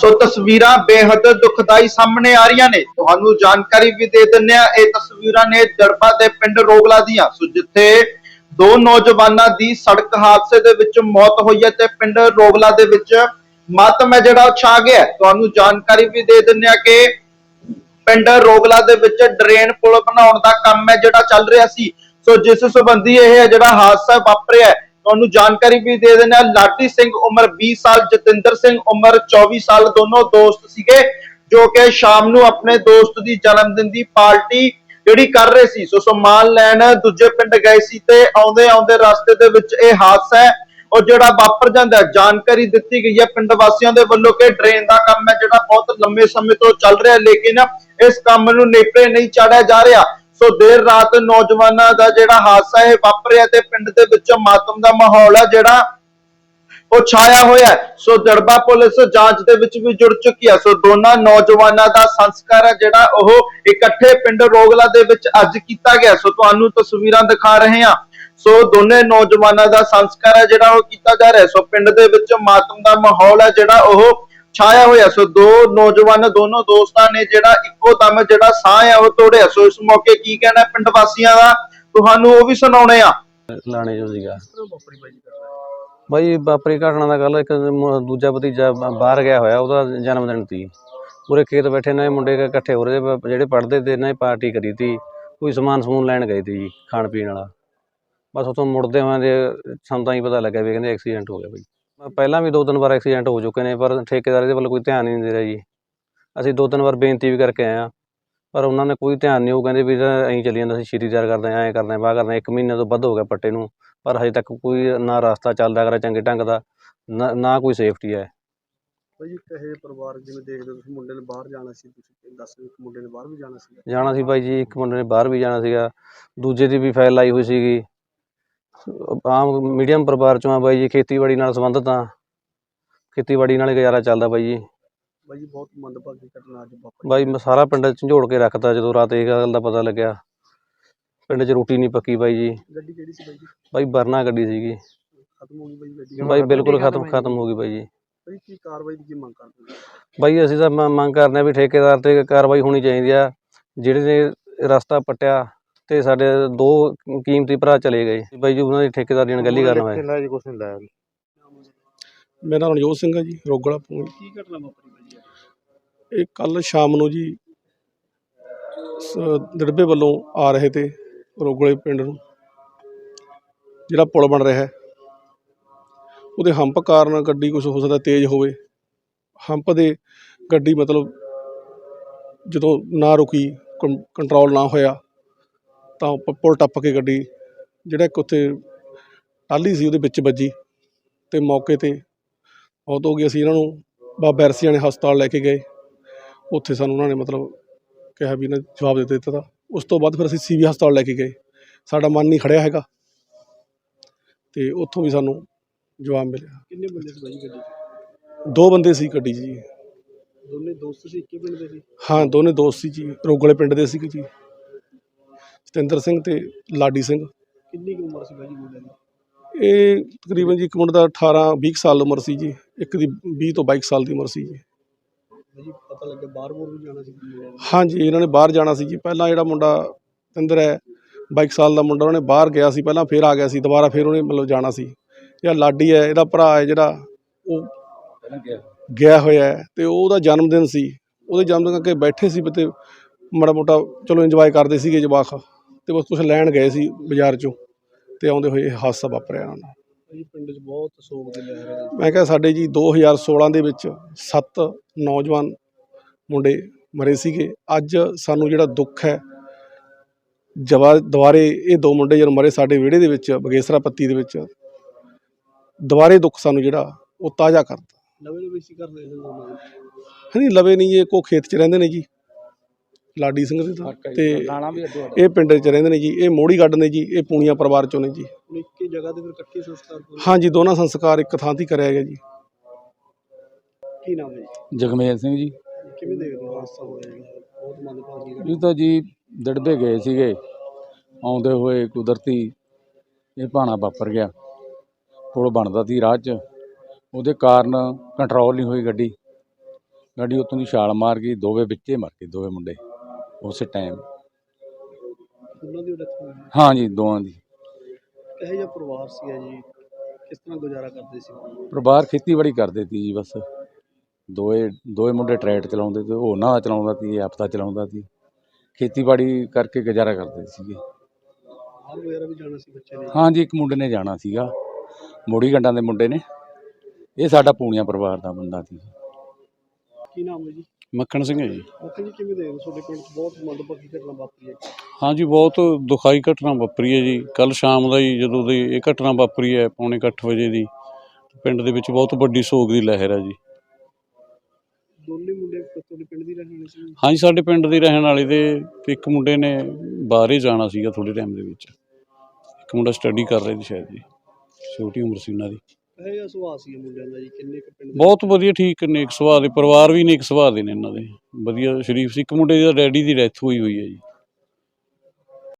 ਸੋ ਤਸਵੀਰਾਂ ਬੇਹੱਦ ਦੁਖਦਾਈ ਸਾਹਮਣੇ ਆ ਰਹੀਆਂ ਨੇ। ਤੁਹਾਨੂੰ ਜਾਣਕਾਰੀ ਵੀ ਦੇ ਦਿੰਨੇ ਆ ਇਹ ਤਸਵੀਰਾਂ ਨੇ ਦੜਬਾ ਦੇ ਪਿੰਡ ਰੋਗਲਾ ਦੀਆਂ। ਸੋ ਜਿੱਥੇ ਦੋ ਨੌਜਵਾਨਾਂ ਦੀ ਸੜਕ ਹਾਦਸੇ ਦੇ ਵਿੱਚ ਮੌਤ ਹੋਈ ਹੈ ਤੇ ਪਿੰਡ ਰੋਗਲਾ ਦੇ ਵਿੱਚ ਮਾਤਮ ਹੈ ਜਿਹੜਾ, ਉਹ ਛਾ ਗਿਆ ਤੁਹਾਨੂੰ ਜਾਣਕਾਰੀ ਵੀ ਦੇ ਦਿੰਨੇ ਆ ਕਿ ਪਿੰਡ ਰੋਗਲਾ ਦੇ ਵਿੱਚ ਡਰੇਨ ਪੁਲ ਬਣਾਉਣ ਦਾ ਕੰਮ ਹੈ ਜਿਹੜਾ ਚੱਲ ਰਿਹਾ ਸੀ। ਸੋ ਜਿਸ ਸੰਬੰਧੀ ਇਹ ਜਿਹੜਾ ਹਾਦਸਾ ਵਾਪਰਿਆ ਤੁਹਾਨੂੰ ਜਾਣਕਾਰੀ ਵੀ ਦੇ ਦਿੰਦੇ ਹਾਂ। ਲਾਡੀ ਸਿੰਘ ਉਮਰ 20 ਸਾਲ, ਜਤਿੰਦਰ ਸਿੰਘ ਉਮਰ 24 ਸਾਲ, ਦੋਨੋਂ ਦੋਸਤ ਸੀਗੇ, ਜੋ ਕਿ ਸ਼ਾਮ ਨੂੰ ਆਪਣੇ ਦੋਸਤ ਦੀ ਜਨਮ ਦਿਨ ਦੀ ਪਾਰਟੀ ਜਿਹੜੀ ਕਰ ਰਹੇ ਸੀ। ਸੋ ਸਮਾਨ ਲੈਣ ਦੂਜੇ ਪਿੰਡ ਗਏ ਸੀ ਤੇ ਆਉਂਦੇ ਆਉਂਦੇ ਰਸਤੇ ਦੇ ਵਿੱਚ ਇਹ ਹਾਦਸਾ ਹੈ, ਉਹ ਜਿਹੜਾ ਵਾਪਰ ਜਾਂਦਾ ਜਾਣਕਾਰੀ ਦਿੱਤੀ ਗਈ ਹੈ ਪਿੰਡ ਵਾਸੀਆਂ ਦੇ ਵੱਲੋਂ ਕਿ ਡਰੇਨ ਦਾ ਕੰਮ ਹੈ, ਜਿਹੜਾ ਬਹੁਤ ਲੰਮੇ ਸਮੇਂ ਤੋਂ ਚੱਲ ਰਿਹਾ ਲੇਕਿਨ ਇਸ ਕੰਮ ਨੂੰ ਨੇਪਰੇ ਨਹੀਂ ਚਾੜਿਆ ਜਾ ਰਿਹਾ। ਸੋ ਦੇਰ ਰਾਤ ਨੌਜਵਾਨਾਂ ਦਾ ਜਿਹੜਾ ਹਾਦਸਾ ਹੈ ਵਾਪਰਿਆ ਤੇ ਪਿੰਡ ਦੇ ਵਿੱਚ ਮਾਤਮ ਦਾ ਮਾਹੌਲ ਹੈ ਜਿਹੜਾ ਉਹ ਛਾਇਆ ਹੋਇਆ ਸੋ ਦੜਬਾ ਪੁਲਿਸ ਜਾਂਚ ਦੇ ਵਿੱਚ ਵੀ ਜੁੜ ਚੁੱਕੀ ਹੈ ਸੋ ਦੋਨਾਂ ਨੌਜਵਾਨਾਂ ਦਾ ਸੰਸਕਾਰ ਹੈ ਜਿਹੜਾ ਉਹ ਇਕੱਠੇ ਪਿੰਡ ਰੋਗਲਾ ਦੇ ਵਿੱਚ ਅੱਜ ਕੀਤਾ ਗਿਆ। ਸੋ ਤੁਹਾਨੂੰ ਤਸਵੀਰਾਂ ਦਿਖਾ ਰਹੇ ਹਾਂ। ਸੋ ਦੋਨੇ ਨੌਜਵਾਨਾਂ ਦਾ ਸੰਸਕਾਰ ਹੈ ਜਿਹੜਾ ਉਹ ਕੀਤਾ ਜਾ ਰਿਹਾ ਸੋ ਪਿੰਡ ਦੇ ਵਿੱਚ ਮਾਤਮ ਦਾ ਮਾਹੌਲ ਹੈ ਜਿਹੜਾ ਉਹ ਛਾਇਆ ਹੋਇਆ ਸੋ ਦੋ ਨੌਜਵਾਨ ਦੋਨੋਂ ਦੋਸਤਾਂ ਨੇ ਜਿਹੜਾ ਇੱਕੋ ਦਮ ਜਿਹੜਾ ਸਾਹ ਹੈ ਉਹ ਤੋੜਿਆ। ਸੋ ਇਸ ਮੌਕੇ ਕੀ ਕਹਿਣਾ ਪਿੰਡ ਵਾਸੀਆਂ ਦਾ? ਤੁਹਾਨੂੰ ਉਹ ਵੀ ਸੁਣਾਉਣੇ ਆ। ਲਾਣੇ ਜੋ ਸੀਗਾ। ਬਾਈ ਵਾਪਰੀ ਘਟਨਾ ਦਾ ਗੱਲ ਇੱਕ ਮ- ਦੂਜਾ ਭਤੀਜਾ ਬ- ਬਾਹਰ ਗਿਆ ਹੋਇਆ ਉਹਦਾ ਜਨਮ ਦਿਨ ਸੀ। ਪੂਰੇ ਖੇਤ ਬੈਠੇ ਨੇ ਮੁੰਡੇ ਕ- ਇਕੱਠੇ ਹੋ ਰਹੇ ਬ- ਜਿਹੜੇ ਪੜ੍ਹਦੇ ਤੇ ਇਹਨਾਂ ਪਾਰਟੀ ਕਰੀ ਤੀ। ਕੋਈ ਸਮਾਨ ਸਮੂਨ ਲੈਣ ਗਏ ਤੀ ਜੀ ਖਾਣ ਪੀਣ ਵਾਲਾ। ਬਸ ਉੱਥੋਂ ਮੁੜਦੇ ਹੋਏ ਦੇ ਸਾਨੂੰ ਤਾਂ ਹੀ ਪਤਾ ਲੱਗਿਆ ਵੀ ਕਹਿੰਦੇ ਐਕਸੀਡੈਂਟ ਹੋ ਗਿਆ ਬਈ। ਪਹਿਲਾਂ ਵੀ ਦੋ ਤਿੰਨ ਵਾਰ ਐਕਸੀਡੈਂਟ ਹੋ ਚੁੱਕੇ ਨੇ ਪਰ ਠੇਕੇਦਾਰ ਦੇ ਵੱਲ ਕੋਈ ਧਿਆਨ ਹੀ ਨਹੀਂ ਦੇ ਰਿਹਾ ਜੀ। ਅਸੀਂ ਦੋ ਤਿੰਨ ਵਾਰ ਬੇਨਤੀ ਵੀ ਕਰਕੇ ਆਏ ਆ ਪਰ ਉਹਨਾਂ ਨੇ ਕੋਈ ਧਿਆਨ ਨਹੀਂ ਉਹ ਕਹਿੰਦੇ ਵੀ ਐਂ ਚੱਲੀ ਜਾਂਦਾ ਸੀ ਛੇਤੀ ਤਿਆਰ ਕਰਦੇ ਆ ਐਂ ਕਰਦੇ ਆ ਬਾਹ ਕਰਦੇ ਇੱਕ ਮਹੀਨੇ ਤੋਂ ਵੱਧ ਹੋ ਗਿਆ ਪੱਟੇ ਨੂੰ ਪਰ ਹਜੇ ਤੱਕ ਕੋਈ ਨਾ ਰਸਤਾ ਚੱਲਦਾ ਕਰਾ ਚੰਗੇ ਢੰਗ ਦਾ ਨਾ ਕੋਈ ਸੇਫਟੀ ਹੈ। ਭਾਈ ਕਹੇ ਪਰਿਵਾਰ ਜਿਵੇਂ ਦੇਖਦੇ ਹੋ ਤੁਸੀਂ ਮੁੰਡੇ ਨੇ ਬਾਹਰ ਜਾਣਾ ਸੀ ਤੁਸੀਂ ਦੱਸ ਹੋ ਕਿ ਮੁੰਡੇ ਨੇ ਬਾਹਰ ਵੀ ਜਾਣਾ ਸੀ ਜਾਣਾ ਸੀ ਬਾਈ ਜੀ ਇੱਕ ਮੁੰਡੇ ਨੇ ਬਾਹਰ ਵੀ ਜਾਣਾ ਸੀਗਾ ਦੂਜੇ ਦੀ ਵੀ ਫਾਈਲ ਲਾਈ ਹੋਈ ਸੀਗੀ। ਆਮ ਮੀਡੀਅਮ ਪਰਿਵਾਰ ਚੋਂ ਆ ਬਾਈ ਜੀ ਖੇਤੀਬਾੜੀ ਨਾਲ ਸੰਬੰਧਿਤ ਆ। ਖੇਤੀਬਾੜੀ ਨਾਲ ਹੀ ਗੁਜ਼ਾਰਾ ਚੱਲਦਾ ਬਾਈ ਜੀ। ਭਾਈ ਜੀ ਬਹੁਤ ਮੰਦਭਾਗੀ ਘਟਨਾ ਅੱਜ ਵਾਪਰੀ। ਬਾਈ ਮੈਂ ਸਾਰਾ ਪਿੰਡ ਝੰਜੋੜ ਕੇ ਰੱਖਤਾ ਜਦੋਂ ਰਾਤ ਇਹ ਗੱਲ ਦਾ ਪਤਾ ਲੱਗਿਆ। ਪਿੰਡ 'ਚ ਰੋਟੀ ਨਹੀਂ ਪੱਕੀ ਬਾਈ ਜੀ। ਗੱਡੀ ਕਿਹੜੀ ਸੀ ਭਾਈ ਜੀ? ਬਾਈ ਬਰਨਾ ਗੱਡੀ ਸੀਗੀ। ਖਤਮ ਹੋ ਗਈ ਭਾਈ ਗੱਡੀ ਬਾਈ ਬਿਲਕੁਲ ਖਤਮ ਖਤਮ ਹੋ ਗਈ ਬਾਈ ਜੀ। ਭਾਈ ਕੀ ਕਾਰਵਾਈ ਦੀ ਮੰਗ ਕਰਦੇ ਬਾਈ ਅਸੀਂ ਤਾਂ ਮੰਗ ਕਰਦੇ ਹਾਂ ਵੀ ਠੇਕੇਦਾਰ ਤੇ ਕਾਰਵਾਈ ਹੋਣੀ ਚਾਹੀਦੀ ਆ। ਜਿਹੜੇ ਨੇ ਰਸਤਾ ਪੱਟਿਆ ਤੇ ਸਾਡੇ ਦੋ ਕੀਮਤੀ ਭਰਾ ਚਲੇ ਗਏ। ਬਾਈ ਜੀ ਉਹਨਾਂ ਦੀ ਠੇਕੇਦਾਰੀ ਨਾਲ ਗੱਲ ਕਰਨਾ ਹੈ ਜੀ ਕੁਛ ਨਹੀਂ ਲਾਇਆ। ਮੇਰਾ ਨਾਮ ਨਵਜੋਤ ਸਿੰਘ ਹੈ ਜੀ ਰੋਗੜਾ ਪੁਲ। ਕੀ ਘਟਨਾ ਵਾਪਰੀ ਇਹ ਕੱਲ ਸ਼ਾਮ ਨੂੰ ਜੀ ਦੜਬੇ ਵੱਲੋਂ ਆ ਰਹੇ ਤੇ ਰੋਗਲੇ ਪਿੰਡ ਨੂੰ ਜਿਹੜਾ ਪੁਲ ਬਣ ਰਿਹਾ ਹੈ। ਉਹਦੇ ਹੰਪ ਕਾਰਨ ਗੱਡੀ ਕੁਝ ਹੋ ਸਕਦਾ ਤੇਜ਼ ਹੋਵੇ। ਹੰਪ ਦੇ ਗੱਡੀ ਮਤਲਬ ਜਦੋਂ ਨਾ ਰੁਕੀ ਕੰਟਰੋਲ ਨਾ ਹੋਇਆ ਤਾਂ ਪੁਲ ਟੱਪ ਕੇ ਗੱਡੀ ਜਿਹੜਾ ਇੱਕ ਉੱਥੇ ਟਾਲੀ ਸੀ ਉਹਦੇ ਵਿੱਚ ਵੱਜੀ ਤੇ ਮੌਕੇ ਤੇ ਮੌਤ ਹੋ ਗਈ। ਅਸੀਂ ਇਹਨਾਂ ਨੂੰ ਬਾਬਾ ਐਰਸੀਆਂ ਨੇ ਹਸਪਤਾਲ ਲੈ ਕੇ ਗਏ। ਉੱਥੇ ਸਾਨੂੰ ਉਹਨਾਂ ਨੇ ਮਤਲਬ ਕਿਹਾ ਵੀ ਇਹਨਾਂ ਜਵਾਬ ਦੇ ਦਿੱਤਾ ਤਾ। ਉਸ ਤੋਂ ਬਾਅਦ ਫਿਰ ਅਸੀਂ ਸੀਵੀ ਹਸਪਤਾਲ ਲੈ ਕੇ ਗਏ। ਸਾਡਾ ਮਨ ਨਹੀਂ ਖੜਿਆ ਹੈਗਾ ਤੇ ਉੱਥੋਂ ਵੀ ਸਾਨੂੰ ਜਵਾਬ ਮਿਲਿਆ। ਕਿੰਨੇ ਬੰਦੇ ਸੀ ਭਾਈ ਜੀ ਗੱਡੀ ਦੋ ਬੰਦੇ ਸੀ ਗੱਡੀ ਜੀ। ਦੋਨੇ ਦੋਸਤ ਸੀ ਇੱਕੇ ਪਿੰਡ ਦੇ ਸੀ? ਹਾਂ ਦੋਨੇ ਦੋਸਤ ਸੀ ਜੀ। ਰੋਗਲੇ ਪਿੰਡ ਦੇ ਸੀਗੇ ਜੀ। ਸਤਿੰਦਰ ਸਿੰਘ ਤੇ ਲਾਡੀ ਸਿੰਘ। ਕਿੰਨੀ ਕੁ ਉਮਰ ਸੀ ਭਾਈ ਜੀ ਮੁੰਡੇ ਦੀ? ਇਹ ਤਕਰੀਬਨ ਜੀ ਇੱਕ ਮੁੰਡੇ ਦਾ 18 20 ਸਾਲ ਉਮਰ ਸੀ ਜੀ। ਇੱਕ ਦੀ 20 ਤੋਂ 22 ਸਾਲ ਦੀ ਉਮਰ ਸੀ ਜੀ। ਜੀ ਪਤਾ ਲੱਗਾ ਬਾਹਰ ਬੋਰ ਵੀ ਜਾਣਾ ਸੀ। ਹਾਂਜੀ ਇਹਨਾਂ ਨੇ ਬਾਹਰ ਜਾਣਾ ਸੀ ਜੀ। ਪਹਿਲਾਂ ਜਿਹੜਾ ਮੁੰਡਾ ਤਿੰਦਰ ਹੈ 22 ਸਾਲ ਦਾ ਮੁੰਡਾ ਉਹਨੇ ਬਾਹਰ ਗਿਆ ਸੀ। ਪਹਿਲਾਂ ਫਿਰ ਆ ਗਿਆ ਸੀ ਦੁਬਾਰਾ ਫਿਰ ਉਹਨੇ ਮਤਲਬ ਜਾਣਾ ਸੀ। ਜਿਹੜਾ ਲਾਡੀ ਹੈ ਇਹਦਾ ਭਰਾ ਹੈ ਜਿਹੜਾ ਉਹ ਗਿਆ ਹੋਇਆ ਹੈ ਤੇ ਉਹਦਾ ਜਨਮ ਦਿਨ ਸੀ। ਉਹਦੇ ਜਨਮ ਦਿਨ ਕਰਕੇ ਬੈਠੇ ਸੀ ਤੇ ਮਾੜਾ ਮੋਟਾ ਚਲੋ ਇੰਜੋਏ ਕਰਦੇ ਸੀਗੇ ਜਵਾਕ। ਤੇ ਬਸ ਕੁਝ ਲੈਣ ਗਏ ਸੀ ਬਾਜ਼ਾਰ ਚੋਂ ਤੇ ਆਉਂਦੇ ਹੋਏ ਇਹ ਹਾਦਸਾ ਵਾਪਰਿਆ ਉਹਨਾਂ ਨਾਲ ਜੀ ਪਿੰਡ 'ਚ ਬਹੁਤ ਸੋਗ ਦੀ ਲਹਿਰ ਹੈ। ਮੈਂ ਕਿਹਾ ਸਾਡੇ ਜੀ 2016 ਦੇ ਵਿੱਚ ਸੱਤ ਨੌਜਵਾਨ ਮੁੰਡੇ ਮਰੇ ਸੀਗੇ। ਅੱਜ ਸਾਨੂੰ ਜਿਹੜਾ ਦੁੱਖ ਹੈ ਜਵਾ ਦੁਬਾਰੇ ਇਹ ਦੋ ਮੁੰਡੇ ਜਦੋਂ ਮਰੇ ਸਾਡੇ ਵਿਹੜੇ ਦੇ ਵਿੱਚ ਬਗੇਸਰਾ ਪੱਤੀ ਦੇ ਵਿੱਚ ਦੁਬਾਰੇ ਦੁੱਖ ਸਾਨੂੰ ਜਿਹੜਾ ਉਹ ਤਾਜ਼ਾ ਕਰਤਾ। ਨਵੇਂ ਨਵੇਂ ਸੀ ਕਰਦੇ ਹਾਂਜੀ ਲਵੇ ਨਹੀਂ ਇਹ ਕੋ ਖੇਤ 'ਚ ਰਹਿੰਦੇ ਨੇ ਜੀ। ਲਾਡੀ ਸਿੰਘ ਦੇ। ਤਾਂ ਤੇ ਇਹ ਪਿੰਡ 'ਚ ਰਹਿੰਦੇ ਨੇ ਜੀ ਇਹ ਮੋੜੀ ਗੱਡ ਨੇ ਜੀ ਇਹ ਪੂਣੀਆਂ ਪਰਿਵਾਰ ਚੋਂ ਨੇ ਜੀ। ਇੱਕੇ ਜਗ੍ਹਾ ਤੇ ਫਿਰ ਇਕੱਠੇ ਸੰਸਕਾਰ ਹੋਏ। ਹਾਂਜੀ ਦੋਨਾਂ ਸੰਸਕਾਰ ਇੱਕ ਥਾਂ ਤੇ ਹੀ ਕਰਿਆ ਗਿਆ ਜੀ। ਕੀ ਨਾਮ ਹੈ ਜੀ? ਜਗਮੇਲ ਸਿੰਘ ਜੀ। ਕਿਵੇਂ ਦੇਖਦੇ ਹੋ ਹਾਦਸਾ ਹੋਇਆ ਜੀ? ਬਹੁਤ ਮੰਦਭਾਗੀ ਇਹ ਤਾਂ ਜੀ ਦੜਬੇ ਗਏ ਸੀਗੇ। ਆਉਂਦੇ ਹੋਏ ਕੁਦਰਤੀ ਇਹ ਭਾਣਾ ਵਾਪਰ ਗਿਆ। ਪੁਲ ਬਣਦਾ ਸੀ ਰਾਹ 'ਚ। ਉਹਦੇ ਕਾਰਨ ਕੰਟਰੋਲ ਨਹੀਂ ਹੋਈ ਗੱਡੀ। ਗੱਡੀ ਉੱਤੋਂ ਦੀ ਛਾਲ ਮਾਰ ਗਈ ਦੋਵੇਂ ਵਿੱਚੇ ਮਰ ਗਏ ਦੋਵੇਂ ਮੁੰਡੇ। ਉਸੇ ਟਾਈਮ ਉਹਨਾਂ ਦੀ ਡੈਥ ਹੋਈ। ਹਾਂ ਜੀ ਦੋਵਾਂ ਦੀ। ਕਿਹੋ ਜਿਹਾ ਪਰਿਵਾਰ ਸੀਗਾ ਜੀ? ਕਿਸ ਤਰ੍ਹਾਂ ਗੁਜ਼ਾਰਾ ਕਰਦੇ ਸੀ? ਪਰਿਵਾਰ ਖੇਤੀਬਾੜੀ ਕਰਦੇ ਸੀ ਜੀ ਬਸ। ਦੋਏ ਦੋਏ ਮੁੰਡੇ ਟਰੈਕਟਰ ਚਲਾਉਂਦੇ ਤੇ ਉਹ ਉਹਨਾਂ ਦਾ ਚਲਾਉਂਦਾ ਸੀ ਇਹ ਆਪਦਾ ਚਲਾਉਂਦਾ ਸੀ। ਖੇਤੀਬਾੜੀ ਕਰਕੇ ਗੁਜ਼ਾਰਾ ਕਰਦੇ ਸੀਗੇ। ਬਾਹਰ ਵਗੈਰਾ ਵੀ ਜਾਣਾ ਸੀ ਬੱਚੇ ਨੇ? ਹਾਂ ਜੀ ਇੱਕ ਮੁੰਡੇ ਨੇ ਜਾਣਾ ਸੀਗਾ। ਮੋੜੀ ਗੰਡਾਂ ਦੇ ਮੁੰਡੇ ਨੇ। ਇਹ ਸਾਡਾ ਪੂਣੀਆਂ ਪਰਿਵਾਰ ਦਾ ਬੰਦਾ ਸੀ। ਕੀ ਨਾਮ ਹੈ ਜੀ? ਮੱਖਣ ਸਿੰਘ ਹੈ ਜੀ। ਮੱਖਣ ਜੀ ਕਿਵੇਂ ਦੇਖਦੇ ਹੋ? ਤੁਹਾਡੇ ਪਿੰਡ 'ਚ ਬਹੁਤ ਮੰਦਭਾਗੀ ਘਟਨਾ ਵਾਪਰੀ ਹੈ ਹਾਂਜੀ ਬਹੁਤ ਦੁਖਾਈ ਘਟਨਾ ਵਾਪਰੀ ਹੈ ਜੀ। ਕੱਲ ਸ਼ਾਮ ਦਾ ਹੀ ਜਦੋਂ ਦੀ ਇਹ ਘਟਨਾ ਵਾਪਰੀ ਹੈ ਪੌਣੇ ਕੁ ਅੱਠ ਵਜੇ ਦੀ ਪਿੰਡ ਦੇ ਵਿੱਚ ਬਹੁਤ ਵੱਡੀ ਸੋਗ ਦੀ ਲਹਿਰ ਹੈ ਜੀ। ਦੋਨੇ ਮੁੰਡੇ ਤੁਹਾਡੇ ਪਿੰਡ ਦੀ ਰਹਿਣ ਵਾਲੇ ਸੀ? ਹਾਂਜੀ ਸਾਡੇ ਪਿੰਡ ਦੇ ਰਹਿਣ ਵਾਲੇ ਦੇ ਤੇ ਇੱਕ ਮੁੰਡੇ ਨੇ ਬਾਹਰੇ ਜਾਣਾ ਸੀਗਾ ਥੋੜੇ ਟਾਈਮ ਦੇ ਵਿੱਚ। ਇੱਕ ਮੁੰਡਾ ਸਟੱਡੀ ਕਰ ਰਿਹਾ ਸੀ ਸ਼ਾਇਦ ਜੀ ਛੋਟੀ ਉਮਰ ਸੀ ਉਹਨਾਂ ਦੀ। ਕਿਹੋ ਜਿਹਾ ਸੁਭਾਅ ਸੀ ਮੁੰਡਿਆਂ ਦਾ ਜੀ? ਕਿੰਨੇ ਕੁ ਪਿੰਡ ਦੇ ਬਹੁਤ ਵਧੀਆ, ਠੀਕ ਨੇਕ ਸੁਭਾਅ ਦੇ, ਪਰਿਵਾਰ ਵੀ ਨੇਕ ਸੁਭਾਅ ਦੇ ਨੇ ਇਹਨਾਂ ਦੇ। ਵਧੀਆ, ਸ਼ਰੀਫ ਸੀ। ਇੱਕ ਮੁੰਡੇ ਦਾ ਡੈਡੀ ਦੀ ਡੈਥ ਹੋਈ ਹੋਈ ਹੈ ਜੀ।